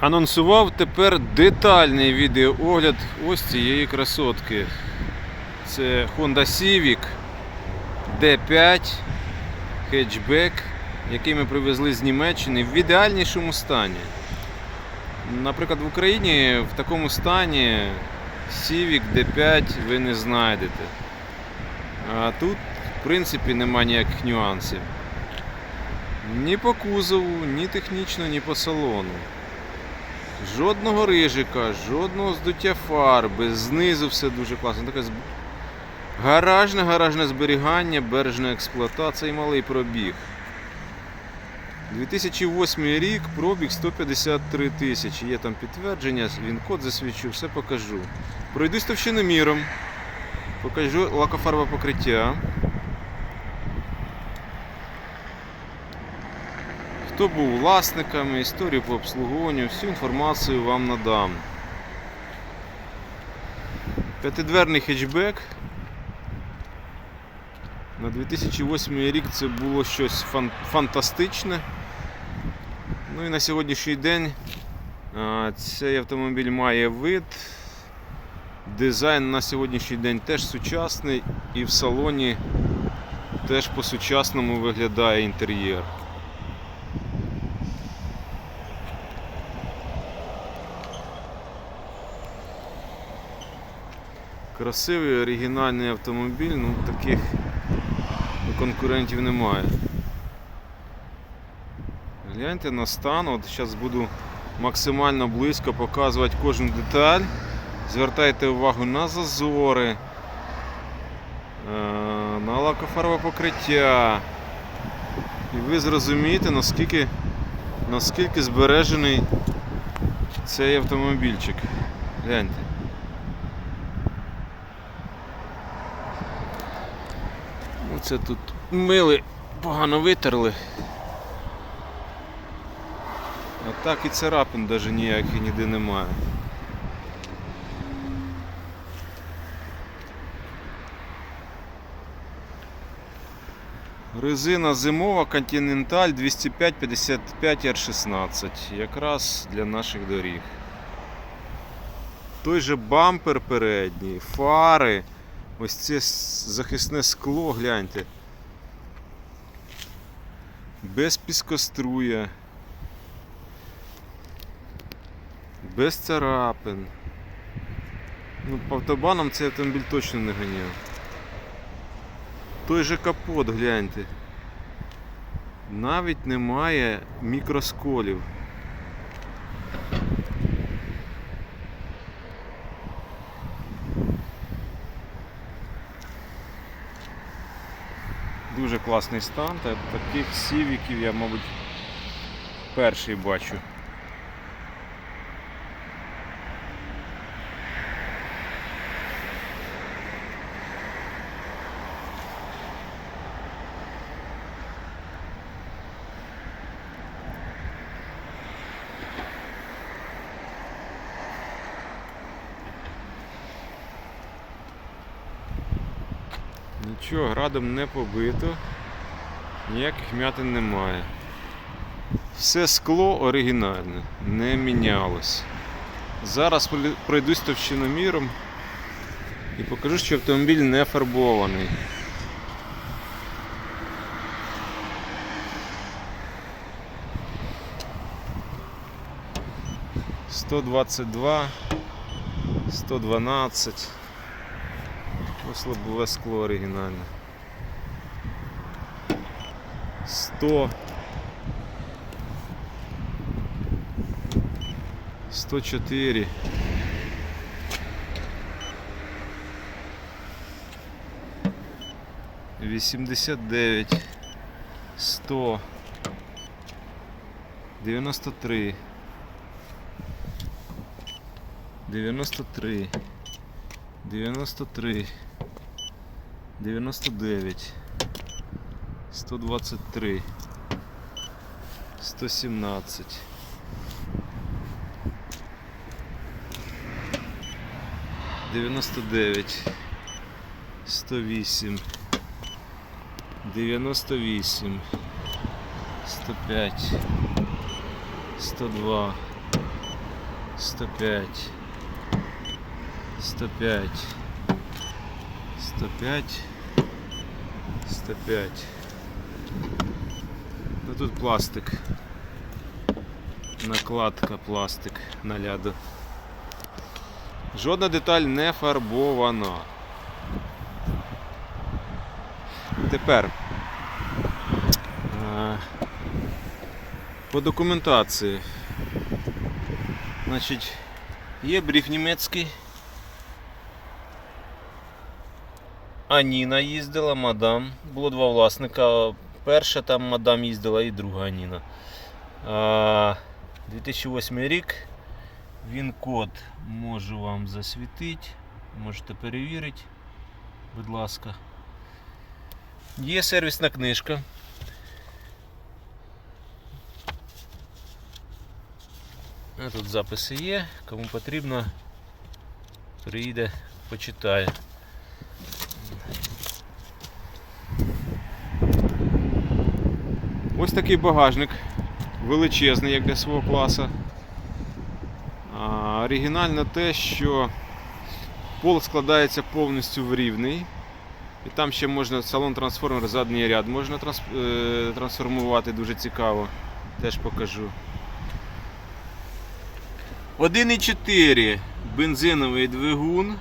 Анонсував тепер детальний відеоогляд ось цієї красотки. Це Honda Civic D5 хетчбек, який ми привезли з Німеччини в ідеальнішому стані. Наприклад, в Україні в такому стані Civic D5 ви не знайдете. А тут, в принципі, нема ніяких нюансів. Ні по кузову, ні технічно, ні по салону. Жодного рижика, жодного здуття фарби, знизу все дуже класно. Таке зб- гаражне, гаражне зберігання, бережна експлуатація і малий пробіг. 2008 рік, пробіг 153 тисячі. Є там підтвердження, він код засвідчу, все покажу. Пройдусь товщиноміром, покажу лакофарбове покриття. Хто був власниками, історію по обслуговуванню, всю інформацію вам надам. П'ятидверний хетчбек. На 2008 рік це було щось фан- фантастичне. Ну і на сьогоднішній день цей автомобіль має вид. Дизайн на сьогоднішній день теж сучасний і в салоні теж по-сучасному виглядає інтер'єр. Красивий оригінальний автомобіль, ну таких конкурентів немає. Гляньте на стан, от зараз буду максимально близько показувати кожну деталь. Звертайте увагу на зазори, е, на лакофарбове покриття. І ви зрозумієте, наскільки, наскільки збережений цей автомобільчик. Гляньте. Це тут мили погано витерли. А так і царапин навіть ніяких ніде немає. Резина зимова Continental 205-55 R16. Якраз для наших доріг. Той же бампер передній, фари. Ось це захисне скло, гляньте. Без піскоструя. Без царапин. Ну, по автобанам цей автомобіль точно не ганяв. Той же капот, гляньте. Навіть немає мікросколів. Дуже класний стан. Та- Таких сівіків я, мабуть, перший бачу. Нічого, градом не побито, ніяких м'ятин немає. Все скло оригінальне, не мінялось. Зараз пройдусь товщиноміром і покажу, що автомобіль не фарбований. Сто двадцять два, сто дванадцять. Ось лобове скло оригінальне. 100 104 89 100 93 93 93 99 123 117 99 108 98 105 102 105. 105. 105. 105. Ну тут пластик. Накладка пластик на ляду. Жодна деталь не фарбована. Тепер е, по документації. Значить, є бріф німецький. Аніна їздила, мадам. Було два власника. Перша там мадам їздила і друга Аніна. А, 2008 рік. Він код можу вам засвітити. Можете перевірити, будь ласка. Є сервісна книжка. Тут записи є. Кому потрібно, приїде, почитає. Ось такий багажник величезний, як для свого класу. А, оригінально те, що пол складається повністю в рівний. І там ще можна салон трансформер задній ряд можна е, трансформувати дуже цікаво. Теж покажу. 1,4 бензиновий двигун.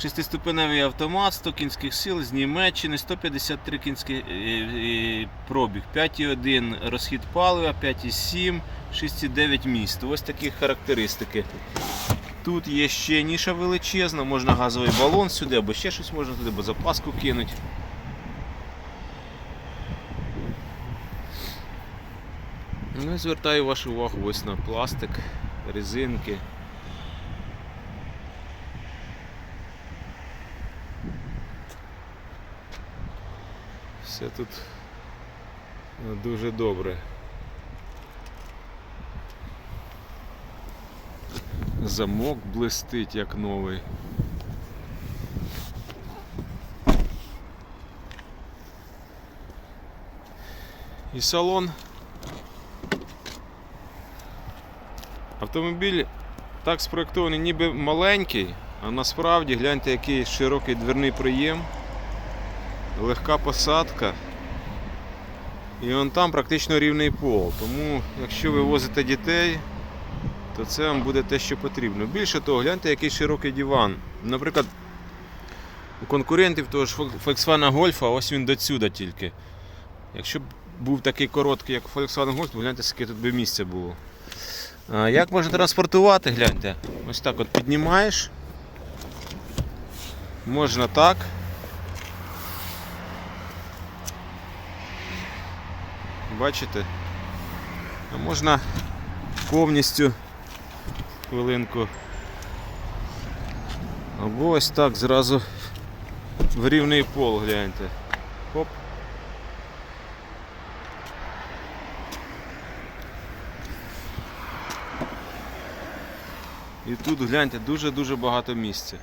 Шестиступеневий автомат, 100 кінських сил з Німеччини, 153 кінські е, е, пробіг, 5,1 розхід палива, 5,7, 6,9 міст. Ось такі характеристики. Тут є ще ніша величезна, можна газовий балон сюди, або ще щось можна туди, або запаску кинуть. Ну і звертаю вашу увагу ось на пластик, резинки. Все тут ну, дуже добре. Замок блистить як новий. І салон. Автомобіль так спроєктований ніби маленький, а насправді гляньте, який широкий дверний проєм, легка посадка. І он там практично рівний пол. Тому якщо ви возите дітей, то це вам буде те, що потрібно. Більше того, гляньте, який широкий диван. Наприклад, у конкурентів того ж Volkswagen Golf, ось він до сюди тільки. Якщо б був такий короткий, як Volkswagen Golf, то гляньте, скільки тут би місця було. А як можна транспортувати, гляньте. Ось так от піднімаєш. Можна так. Бачите? Можна повністю хвилинку. Або ось так зразу в рівний пол гляньте. Хоп. І тут гляньте дуже-дуже багато місця.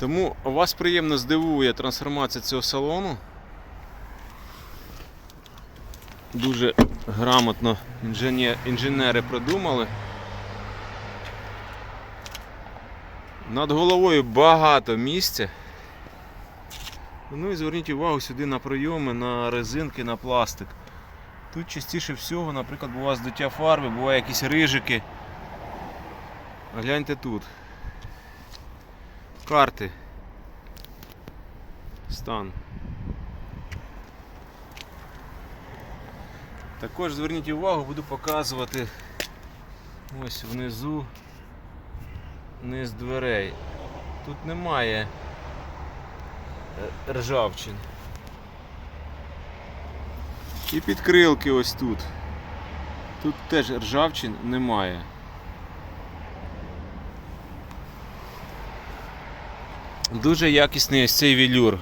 Тому вас приємно здивує трансформація цього салону. Дуже грамотно інженери продумали. Над головою багато місця. Ну і зверніть увагу сюди на прийоми, на резинки, на пластик. Тут частіше всього, наприклад, буває здуття фарби, буває якісь рижики. Гляньте тут. Карти. Стан. Також зверніть увагу, буду показувати ось внизу низ дверей. Тут немає е, ржавчин. І підкрилки ось тут. Тут теж ржавчин немає. Дуже якісний ось цей велюр.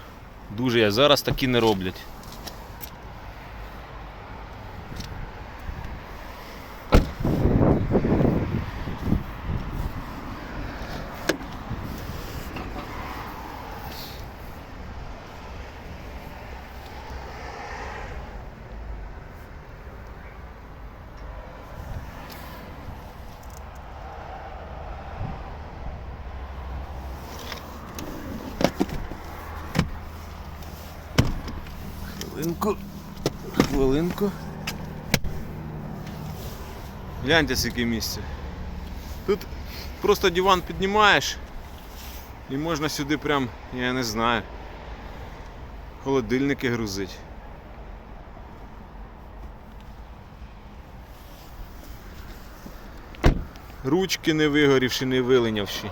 Дуже я зараз такі не роблять. Хвилинку. Хвилинку. Гляньте, скільки місця. Тут просто диван піднімаєш і можна сюди прям, я не знаю, холодильники грузить. Ручки не вигорівші, не вилинявші.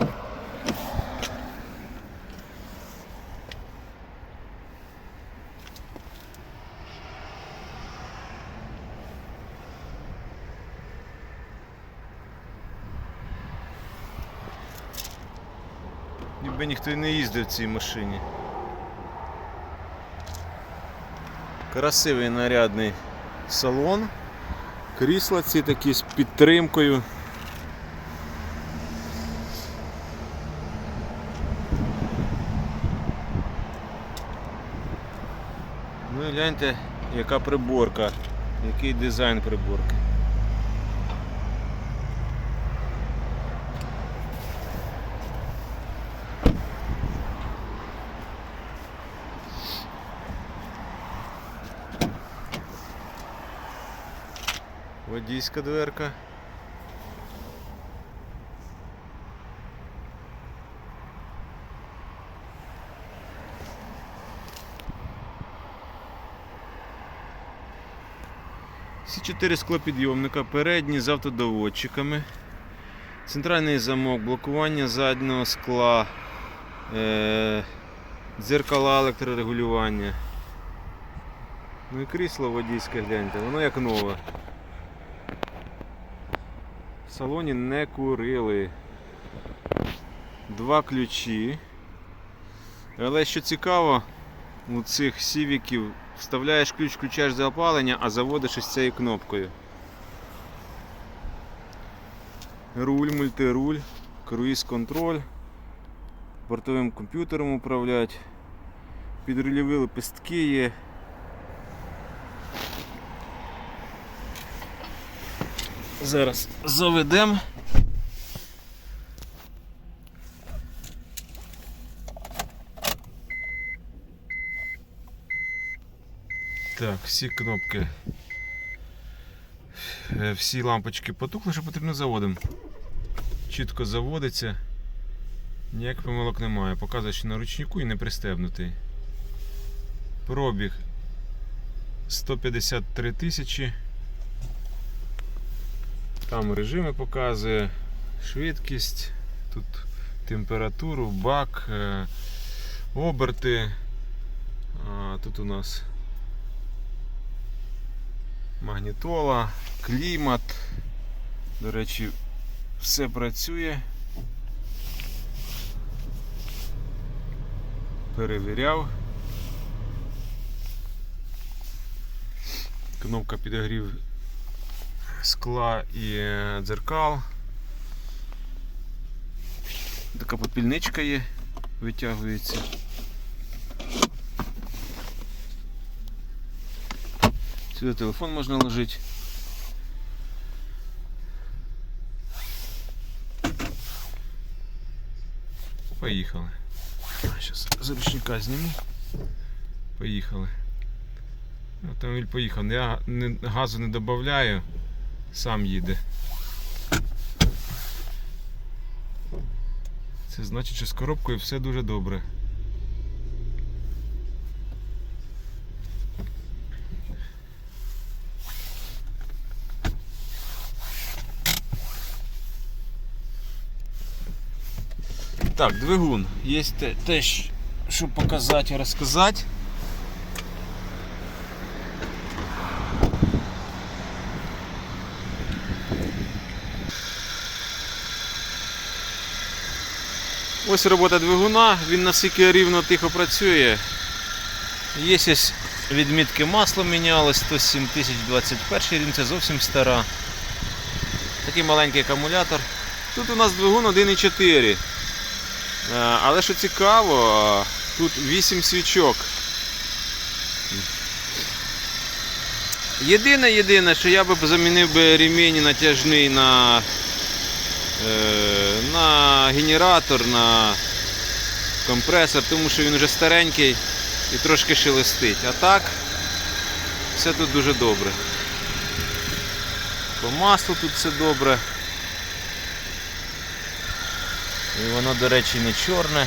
Ніби не їздив в цій машині. Красивий нарядний салон. Крісла ці такі з підтримкою. Ну і гляньте, яка приборка, який дизайн приборки. Водійська дверка. Всі чотири склопідйомника, передні з автодоводчиками, центральний замок, блокування заднього скла, е- дзеркала електрорегулювання. Ну і крісло водійське гляньте, воно як нове. Салоні не курили. Два ключі. Але що цікаво, у цих сівіків вставляєш ключ, включаєш за опалення, а заводиш із цією кнопкою. Руль, мультируль, круїз контроль, бортовим комп'ютером управлять, підрульові лепестки є. Зараз заведемо. Так, всі кнопки, е, всі лампочки потухли, що потрібно заводимо. Чітко заводиться, ніяких помилок немає. Показує, що на ручнику і не пристебнутий. Пробіг 153 тисячі. Там режими показує, швидкість, тут температуру, бак, е, оберти. А, тут у нас магнітола, клімат. До речі, все працює. Перевіряв. Кнопка підогрів скла і е, дзеркал. Така попільничка є, витягується. Сюди телефон можна ложити. Поїхали. Зараз з ручника зніму. Поїхали. Автомобіль поїхав. Я газу не додаю, сам їде. Це значить, що з коробкою все дуже добре. Так, двигун. Є те, що показати і розказати. Ось робота двигуна, він наскільки рівно тихо працює. Є ось відмітки масла мінялось, 107 тисяч 21 рівень, це зовсім стара. Такий маленький акумулятор. Тут у нас двигун 1,4. Е, Але що цікаво, тут 8 свічок. Єдине, єдине, що я би замінив би ремінь натяжний на, на генератор, на компресор, тому що він вже старенький і трошки шелестить. А так, Все тут дуже добре. По маслу тут все добре. І воно, до речі, не чорне.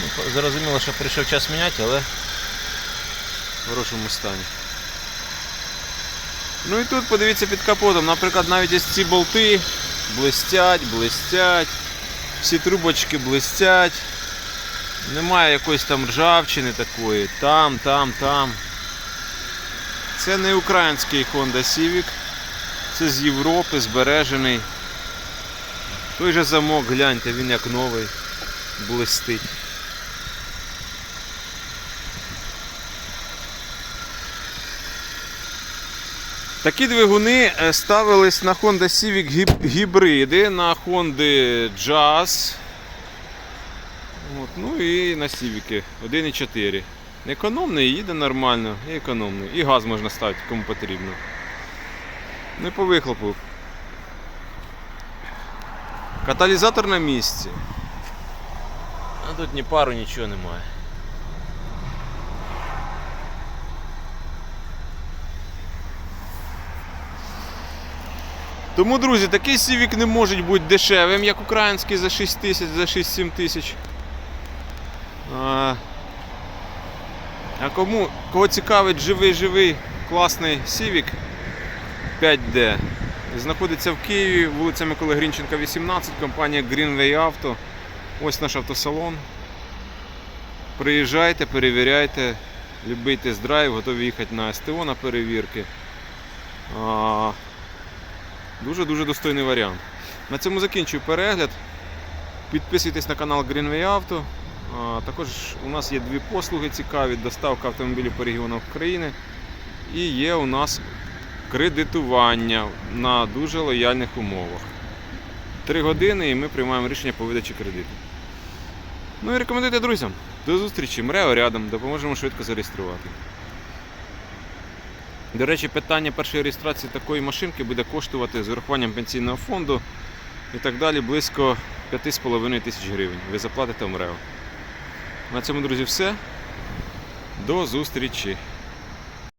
Ну, зрозуміло, що прийшов час міняти, але в хорошому стані. Ну і тут подивіться під капотом, наприклад, навіть ось ці болти блистять, блистять, всі трубочки блистять. Немає якоїсь там ржавчини такої. Там, там, там. Це не український Honda Civic. Це з Європи збережений. Той же замок, гляньте, він як новий, блистить. Такі двигуни е, ставились на Honda Civic гібриди, на Honda Jazz. От, ну і на Civic 1.4. Економний, їде нормально, і економний. І газ можна ставити кому потрібно. Не по вихлопу. Каталізатор на місці. А тут ні пару, нічого немає. Тому, друзі, такий Civic не може бути дешевим, як український за 6 тисяч, за 6-7 тисяч. А, кому, кого цікавить живий-живий класний Civic 5D, знаходиться в Києві, вулиця Миколи Грінченка, 18, компанія Greenway Auto. Ось наш автосалон. Приїжджайте, перевіряйте, любий тест-драйв, готові їхати на СТО на перевірки. Дуже-дуже достойний варіант. На цьому закінчую перегляд. Підписуйтесь на канал Greenway Auto. Також у нас є дві послуги цікаві: доставка автомобілів по регіонах України. І є у нас кредитування на дуже лояльних умовах. Три години і ми приймаємо рішення по видачі кредиту. Ну і рекомендуйте друзям. До зустрічі. МРЕО рядом, допоможемо швидко зареєструвати. До речі, питання першої реєстрації такої машинки буде коштувати з урахуванням пенсійного фонду і так далі близько 5,5 тисяч гривень. Ви заплатите МРЕО. На цьому, друзі, все. До зустрічі!